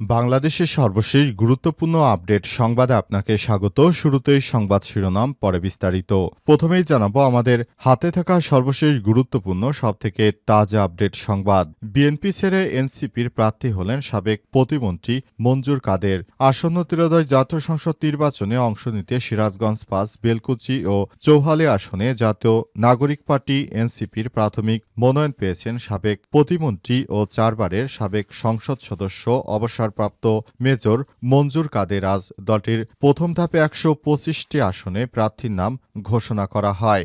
বাংলাদেশের সর্বশেষ গুরুত্বপূর্ণ আপডেট সংবাদে আপনাকে স্বাগত। শুরুতেই সংবাদ শিরোনাম, পরে বিস্তারিত। প্রথমেই জানাব আমাদের হাতে থাকা সর্বশেষ গুরুত্বপূর্ণ, সবথেকে তাজা আপডেট সংবাদ। বিএনপি ছেড়ে এনসিপির প্রার্থী হলেন সাবেক প্রতিমন্ত্রী মঞ্জুর কাদের। আসন্ন ত্রয়োদশ জাতীয় সংসদ নির্বাচনে অংশ নিতে সিরাজগঞ্জ পাস, বেলকুচি ও চৌহালি আসনে জাতীয় নাগরিক পার্টি এনসিপির প্রাথমিক মনোনয়ন পেয়েছেন সাবেক প্রতিমন্ত্রী ও চারবারের সাবেক সংসদ সদস্য অবসরপ্রাপ্ত মেজর মঞ্জুর কাদের আজ দলটির প্রথম ধাপে একশো পঁচিশটি আসনে প্রার্থীর নাম ঘোষণা করা হয়।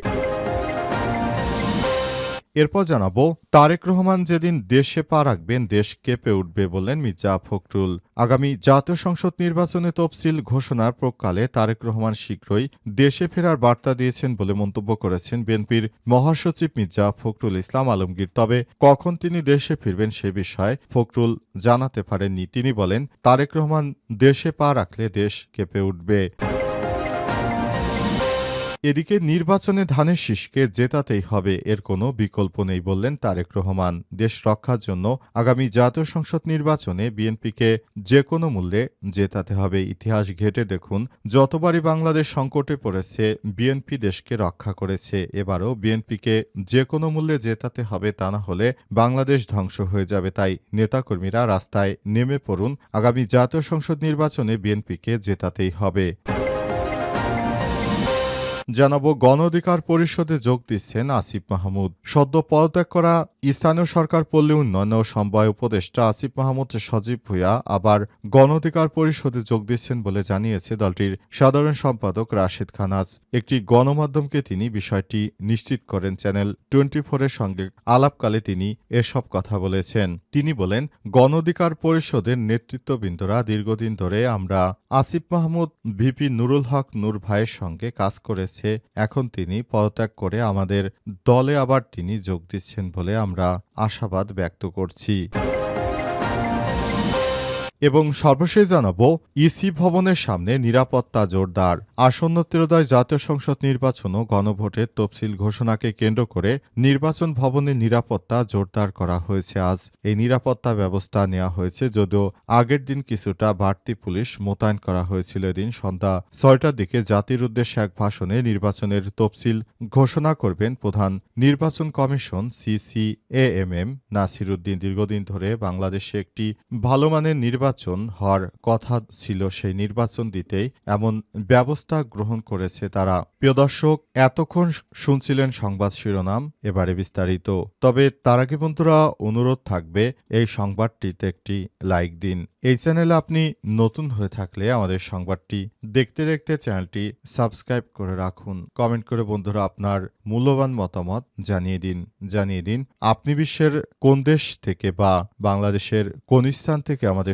এরপর জানাব, তারেক রহমান যেদিন দেশে পা রাখবেন, দেশ কেঁপে উঠবে বললেন মির্জা ফখরুল। আগামী জাতীয় সংসদ নির্বাচনে তফসিল ঘোষণার প্রকালে তারেক রহমান শীঘ্রই দেশে ফেরার বার্তা দিয়েছেন বলে মন্তব্য করেছেন বিএনপির মহাসচিব মির্জা ফখরুল ইসলাম আলমগীর। তবে কখন তিনি দেশে ফিরবেন সে বিষয়ে ফখরুল জানাতে পারেননি। তিনি বলেন, তারেক রহমান দেশে পা রাখলে দেশ কেঁপে উঠবে। এদিকে নির্বাচনে ধানের শীষকে জেতাতেই হবে, এর কোনো বিকল্প নেই বললেন তারেক রহমান। দেশ রক্ষার জন্য আগামী জাতীয় সংসদ নির্বাচনে বিএনপিকে যে কোনো মূল্যে জেতাতে হবে। ইতিহাস ঘেটে দেখুন, যতবারই বাংলাদেশ সংকটে পড়েছে, বিএনপি দেশকে রক্ষা করেছে। এবারও বিএনপিকে যে কোনো মূল্যে জেতাতে হবে তা না হলে বাংলাদেশ ধ্বংস হয়ে যাবে। তাই নেতাকর্মীরা রাস্তায় নেমে পড়ুন। আগামী জাতীয় সংসদ নির্বাচনে বিএনপিকে জেতাতেই হবে। জানাব গণ অধিকার পরিষদে যোগ দিচ্ছেন আসিফ মাহমুদ। সদ্য পদত্যাগ করা স্থানীয় সরকার পল্লী উন্নয়ন ও সমবায় উপদেষ্টা আসিফ মাহমুদ সজীব ভুইয়া আবার গণ অধিকার পরিষদে যোগ দিচ্ছেন বলে জানিয়েছে দলটির সাধারণ সম্পাদক রাশেদ খানাজ। একটি গণমাধ্যমকে তিনি বিষয়টি নিশ্চিত করেন, চ্যানেল টোয়েন্টি ফোরের সঙ্গে আলাপকালে তিনি এসব কথা বলেছেন। তিনি বলেন গণ অধিকার পরিষদের নেতৃত্ববৃন্দরা দীর্ঘদিন ধরে আমরা আসিফ মাহমুদ, ভিপি নুরুল হক, নূর ভাইয়ের সঙ্গে কাজ করেছে। এখন তিনি পদত্যাগ করে আমাদের দলে আবার তিনি যোগ দিচ্ছেন বলে আমরা আশাবাদ ব্যক্ত করছি। এবং সর্বশেষ জানাব, ইসি ভবনের সামনে নিরাপত্তা জোরদার। আসন্ন ত্রয়োদশ জাতীয় সংসদ নির্বাচন ও গণভোটের তফসিল ঘোষণাকে কেন্দ্র করে নির্বাচন ভবনের নিরাপত্তা জোরদার করা হয়েছে আজ। এই নিরাপত্তা ব্যবস্থা নেওয়া হয়েছে যদিও আগের দিন কিছুটা বাড়তি পুলিশ মোতায়েন করা হয়েছিল এদিন সন্ধ্যা ছয়টার দিকে। জাতির উদ্দেশ্যে এক ভাষণে নির্বাচনের তফসিল ঘোষণা করবেন প্রধান নির্বাচন commission CC AMM Nasir Uddin দীর্ঘদিন ধরে বাংলাদেশে একটি ভালো মানের নির্বাচন হওয়ার কথা ছিল সেই নির্বাচন দিতেই এমন ব্যবস্থা গ্রহণ করেছে তারা। প্রিয় দর্শক, এতক্ষণ শুনছিলেন সংবাদ শিরোনাম, এবারে বিস্তারিত। তবে তার আগে বন্ধুরা, অনুরোধ থাকবে, এই সংবাদটিতে একটি লাইক দিন। এই চ্যানেলে আপনি নতুন হয়ে থাকলে আমাদের সংবাদটি দেখতে দেখতে চ্যানেলটি সাবস্ক্রাইব করে রাখুন। কমেন্ট করে বন্ধুরা আপনার মূল্যবান মতামত জানিয়ে দিন। জানিয়ে দিন, আপনি বিশ্বের কোন দেশ থেকে বা বাংলাদেশের কোন স্থান থেকে আমাদের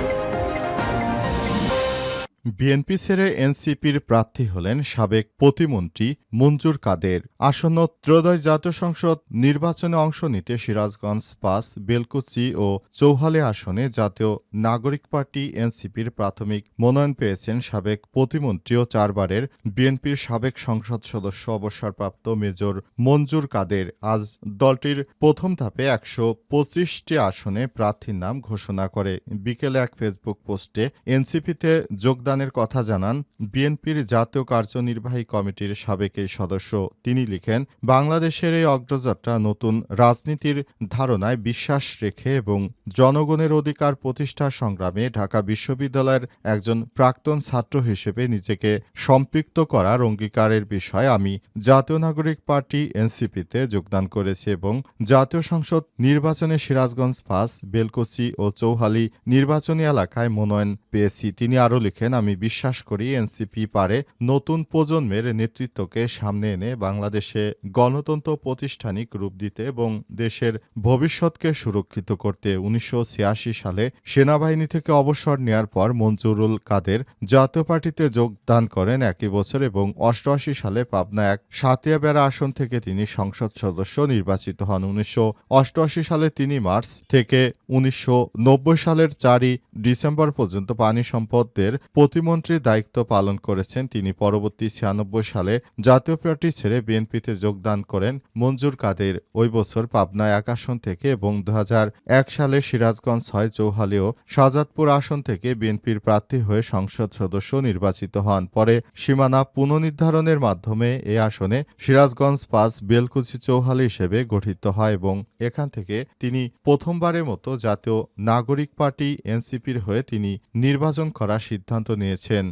বিএনপি ছেড়ে এনসিপির প্রার্থী হলেন সাবেক প্রতিমন্ত্রী মঞ্জুর কাদের। আসন্ন ত্রয়োদশ জাতীয় সংসদ নির্বাচনে অংশ নিতে সিরাজগঞ্জ পাস বেলকুচি ও চৌহালে আসনে জাতীয় নাগরিক পার্টি এনসিপির প্রাথমিক মনোনয়ন পেয়েছেন সাবেক প্রতিমন্ত্রী ও চারবারের বিএনপির সাবেক সংসদ সদস্য অবসরপ্রাপ্ত মেজর মঞ্জুর কাদের। আজ দলটির প্রথম ধাপে একশো পঁচিশটি আসনে প্রার্থীর নাম ঘোষণা করে। বিকেলে এক ফেসবুক পোস্টে এনসিপিতে যোগদান যোগদানের কথা জানান বিএনপির জাতীয় কার্যনির্বাহী কমিটির সাবেক এই সদস্য। তিনি লিখেন, বাংলাদেশের এই অগ্রযাত্রা নতুন রাজনীতির ধারণায় বিশ্বাস রেখে এবং জনগণের অধিকার প্রতিষ্ঠা সংগ্রামে ঢাকা বিশ্ববিদ্যালয়ের একজন প্রাক্তন ছাত্র হিসেবে নিজেকে সম্পৃক্ত করার অঙ্গীকারের বিষয়ে আমি জাতীয় নাগরিক পার্টি এনসিপিতে যোগদান করেছি এবং জাতীয় সংসদ নির্বাচনে সিরাজগঞ্জ পাস, বেলকুচি ও চৌহালি নির্বাচনী এলাকায় মনোনয়ন পেয়েছি। তিনি আরও লিখেন আমি বিশ্বাস করি এনসিপি পারে নতুন প্রজন্মের নেতৃত্বকে সামনে এনে বাংলাদেশে গণতন্ত্র প্রতিষ্ঠানিক রূপ দিতে এবং দেশের ভবিষ্যৎকে সুরক্ষিত করতে উনিশশো সালে সেনাবাহিনী থেকে অবসর নেয়ার পর মঞ্জুরুল কাদের জাতীয় পার্টিতে যোগদান করেন একই বছর এবং অষ্টআশি সালে পাবনা এক সাতিয়াবেড়া আসন থেকে তিনি সংসদ সদস্য নির্বাচিত হন। উনিশশো অষ্টআশি সালে তিনি মার্চ থেকে উনিশশো নব্বই সালের চারই ডিসেম্বর পর্যন্ত পানি সম্পদের প্রতিমন্ত্রীর দায়িত্ব পালন করেছেন তিনি পরবর্তী ছিয়ানব্বই সালে জাতীয় পার্টি ছেড়ে বিএনপিতে যোগদান করেন মঞ্জুর কাদের। ওই বছর পাবনা এক আসন থেকে এবং দু হাজার এক সালে সিরাজগঞ্জ ছয় চৌহালি ও শাহজাদপুর আসন থেকে বিএনপির প্রার্থী হয়ে সংসদ সদস্য নির্বাচিত হন। পরে সীমানা পুনর্নির্ধারণের মাধ্যমে এ আসনে সিরাজগঞ্জ পাঁচ, বেলকুচি চৌহালি হিসেবে গঠিত হয় এবং এখান থেকে তিনি প্রথমবারের মতো জাতীয় নাগরিক পার্টি এনসিপির হয়ে তিনি নির্বাচন করার সিদ্ধান্ত নিয়েছেন।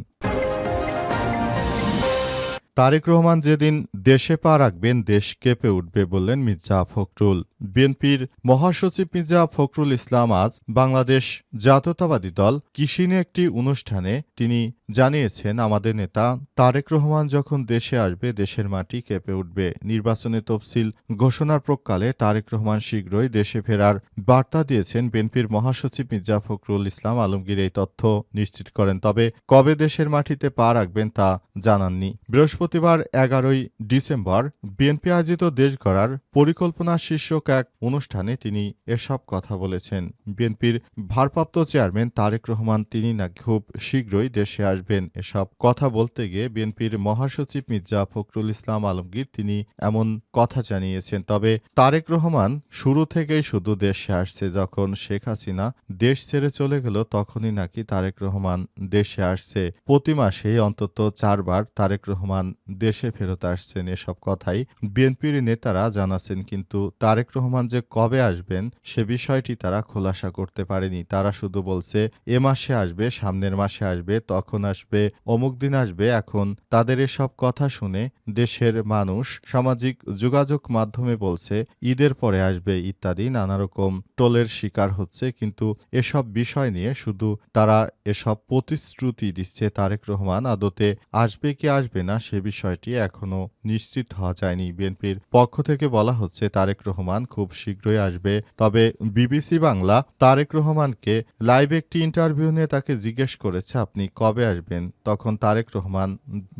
তারেক রহমান যেদিন দেশে পা রাখবেন দেশ কেঁপে উঠবে বললেন মির্জা ফখরুল। বিএনপির মহাসচিব মির্জা ফখরুল ইসলাম আজ বাংলাদেশ জাতীয়তাবাদী দল কিশিনে একটি অনুষ্ঠানে তিনি জানিয়েছেন, আমাদের নেতা তারেক রহমান যখন দেশে আসবে, দেশের মাটি কেঁপে উঠবে। নির্বাচনে তফসিল ঘোষণার প্রকালে তারেক রহমান শীঘ্রই দেশে ফেরার বার্তা দিয়েছেন। বিএনপির মহাসচিব মির্জা ফখরুল ইসলাম আলমগীর এই তথ্য নিশ্চিত করেন, তবে কবে দেশের মাটিতে পা রাখবেন তা জানাননি। বৃহস্পতিবার এগারোই ডিসেম্বর বিএনপি আয়োজিত দেশ গড়ার পরিকল্পনা শীর্ষক এক অনুষ্ঠানে তিনি এসব কথা বলেছেন। বিএনপির ভারপ্রাপ্ত চেয়ারম্যান তারেক রহমান, তিনি নাকি খুব শীঘ্রই দেশে আসবেন। এসব কথা বলতে গিয়ে বিএনপির মহাসচিব মির্জা ফখরুল ইসলাম আলমগীর তিনি এমন কথা জানিয়েছেন। তবে তারেক রহমান শুরু থেকেই শুধু দেশে আসছে। যখন শেখ হাসিনা দেশ ছেড়ে চলে গেল, তখনই নাকি তারেক রহমান দেশে আসছে। প্রতি মাসেই অন্তত চারবার তারেক রহমান দেশে ফেরত আসছেন। এসব কথাই বিএনপির নেতারা জানাচ্ছেন। কিন্তু তারেক যে কবে আসবেন, সে বিষয়টি তারা খোলাসা করতে পারেনি। তারা শুধু বলছে, এ মাসে আসবে, সামনের মাসে আসবে, তখন আসবে, অমুক দিন আসবে, এখন। তাদের এসব কথা শুনে দেশের মানুষ সামাজিক যোগাযোগ মাধ্যমে বলছে, ঈদের পরে আসবে, ইত্যাদি নানা রকম টোলের শিকার হচ্ছে। কিন্তু এসব বিষয় নিয়ে শুধু তারা এসব প্রতিশ্রুতি দিচ্ছে তারেক রহমান, আদতে আসবে কি আসবে না সে বিষয়টি এখনও নিশ্চিত হওয়া যায়নি। বিএনপির পক্ষ থেকে বলা হচ্ছে, তারেক রহমান খুব শীঘ্রই আসবে। তবে বিবিসি বাংলা তারেক রহমানকে লাইভ একটি ইন্টারভিউ নিয়ে তাকে জিজ্ঞেস করেছে, আপনি কবে আসবেন? তখন তারেক রহমান,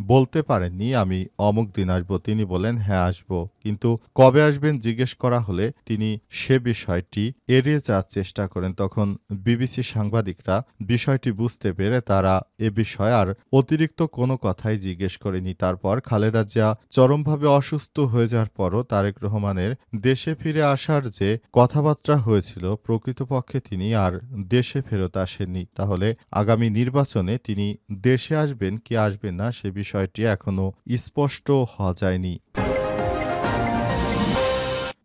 বলতে পারেননি, আমি অমুক দিন আসব। তিনি বলেন হ্যাঁ আসব। কিন্তু কবে আসবেন জিজ্ঞেস করা হলে তিনি সে বিষয়টি এড়িয়ে যাওয়ার চেষ্টা করেন। তখন বিবিসি সাংবাদিকরা বিষয়টি বুঝতে পেরে তারা এ বিষয়ে আর অতিরিক্ত কোনো কথাই জিজ্ঞেস করেনি। তারপর খালেদা জিয়া চরমভাবে অসুস্থ হয়ে যাওয়ার পরও তারেক রহমানের দেশে ফিরে আসার যে কথাবার্তা হয়েছিল প্রকৃতপক্ষে তিনি আর দেশে ফেরত আসেননি। তাহলে আগামী নির্বাচনে তিনি দেশে আসবেন কি আসবেন না সে বিষয়টি এখনও স্পষ্ট হওয়া যায়নি।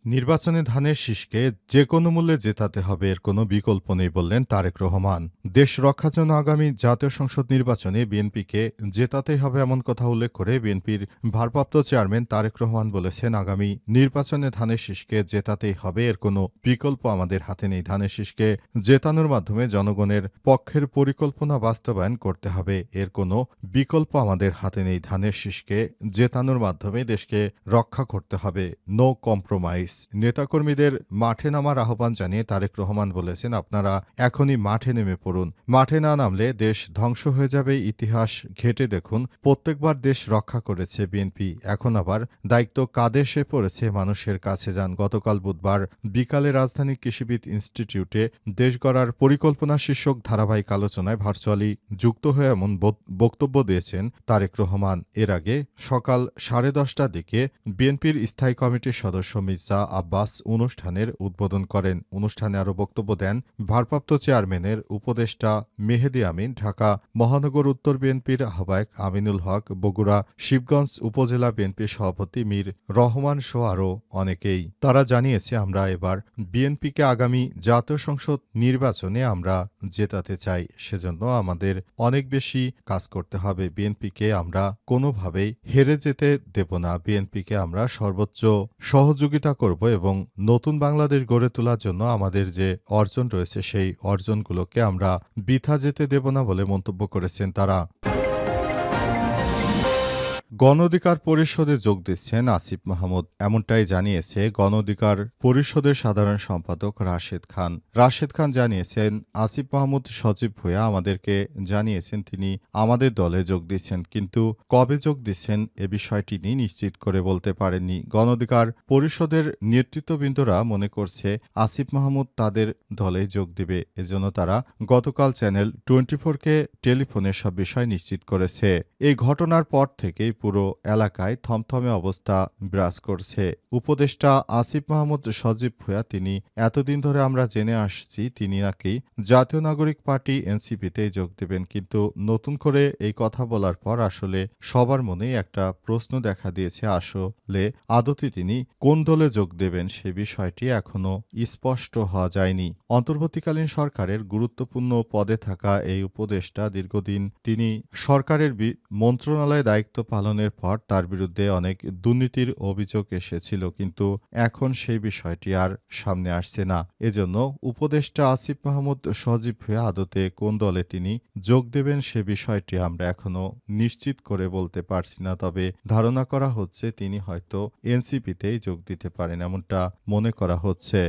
নির্বাচনে ধানের শীষকে যে কোনো মূল্যে জেতাতে হবে এর কোনো বিকল্প নেই বললেন তারেক রহমান। দেশ রক্ষার জন্য আগামী জাতীয় সংসদ নির্বাচনে বিএনপিকে জেতাতেই হবে এমন কথা উল্লেখ করে বিএনপির ভারপ্রাপ্ত চেয়ারম্যান তারেক রহমান বলেছেন, আগামী নির্বাচনে ধানের শীষকে জেতাতেই হবে এর কোনো বিকল্প আমাদের হাতে নেই। ধানের শীষকে জেতানোর মাধ্যমে জনগণের পক্ষের পরিকল্পনা বাস্তবায়ন করতে হবে, এর কোনো বিকল্প আমাদের হাতে নেই। ধানের শীষকে জেতানোর মাধ্যমে দেশকে রক্ষা করতে হবে। No compromise. নেতাকর্মীদের মাঠে নামার আহ্বান জানিয়ে তারেক রহমান বলেছেন, আপনারা এখনই মাঠে নেমে পড়ুন। মাঠে না নামলে দেশ ধ্বংস হয়ে যাবে, ইতিহাস ঘেটে দেখুন। প্রত্যেকবার দেশ রক্ষা করেছে বিএনপি। এখন আবার দায়িত্ব কাঁধে এসে পড়েছে মানুষের কাছে যান। গতকাল বুধবার বিকালে রাজধানী কৃষিবিদ ইনস্টিটিউটে দেশ গড়ার পরিকল্পনা শীর্ষক ধারাবাহিক আলোচনায় ভার্চুয়ালি যুক্ত হয়ে এমন বক্তব্য দিয়েছেন তারেক রহমান। এর আগে সকাল সাড়ে দশটার দিকে বিএনপির স্থায়ী কমিটির সদস্য মির্জা আব্বাস অনুষ্ঠানের উদ্বোধন করেন। অনুষ্ঠানে আরও বক্তব্য দেন ভারপ্রাপ্ত চেয়ারম্যানের উপদেষ্টা মেহেদি আমিন, ঢাকা মহানগর উত্তর বিএনপির আহ্বায়ক আমিনুল হক, বগুড়া শিবগঞ্জ উপজেলা বিএনপির সভাপতি মীর রহমান সহ আরও অনেকেই। তারা জানিয়েছে, আমরা এবার বিএনপিকে আগামী জাতীয় সংসদ নির্বাচনে আমরা জেতাতে চাই, সেজন্য আমাদের অনেক বেশি কাজ করতে হবে। বিএনপিকে আমরা কোনোভাবেই হেরে যেতে দেব না। বিএনপিকে আমরা সর্বোচ্চ সহযোগিতা করব। করব এবং নতুন বাংলাদেশ গড়ে তোলার জন্য আমাদের যে অর্জন রয়েছে, সেই অর্জনগুলোকে আমরা বৃথা যেতে দেব না বলে মন্তব্য করেছেন তারা। গণ অধিকার পরিষদে যোগ দিচ্ছেন আসিফ মাহমুদ, এমনটাই জানিয়েছে গণ অধিকার পরিষদের সাধারণ সম্পাদক রাশেদ খান। রাশেদ খান জানিয়েছেন, আসিফ মাহমুদ সচিব ভূয়া আমাদেরকে জানিয়েছেন তিনি আমাদের দলে যোগ দিচ্ছেন, কিন্তু কবে যোগ দিচ্ছেন এ বিষয়টি নিয়ে নিশ্চিত করে বলতে পারেননি। গণ অধিকার পরিষদের নেতৃত্ববৃন্দরা মনে করছে, আসিফ মাহমুদ তাদের দলে যোগ দেবে। এজন্য তারা গতকাল চ্যানেল টোয়েন্টি ফোরকে টেলিফোনে সব বিষয় নিশ্চিত করেছে। এই ঘটনার পর থেকেই পুরো এলাকায় থমথমে অবস্থা বিরাজ করছে। উপদেষ্টা আসিফ মাহমুদ সজীব ভুয়া তিনি, এতদিন ধরে আমরা জেনে আসছি তিনি নাকি জাতীয় নাগরিক পার্টি এনসিপিতে যোগ দেবেন। কিন্তু নতুন করে এই কথা বলার পর আসলে সবার মনেই একটা প্রশ্ন দেখা দিয়েছে। আসলে আদতে তিনি কোন দলে যোগ দেবেন সে বিষয়টি এখনও স্পষ্ট হওয়া যায়নি। অন্তর্বর্তীকালীন সরকারের গুরুত্বপূর্ণ পদে থাকা এই উপদেষ্টা দীর্ঘদিন তিনি সরকারের মন্ত্রণালয়ে দায়িত্ব পালনের পর তার বিরুদ্ধে অনেক দুর্নীতির অভিযোগ এসেছিল, কিন্তু এখন সেই বিষয়টি আর সামনে আসছে না। এজন্য উপদেষ্টা আসিফ মাহমুদ সজীব হয়ে আদতে কোন দলে তিনি যোগ দেবেন সে বিষয়টি আমরা এখনও নিশ্চিত করে বলতে পারছি না, তবে ধারণা করা হচ্ছে তিনি হয়তো এনসিপিতেই যোগ দিতে পারেন এমনটা মনে করা হচ্ছে।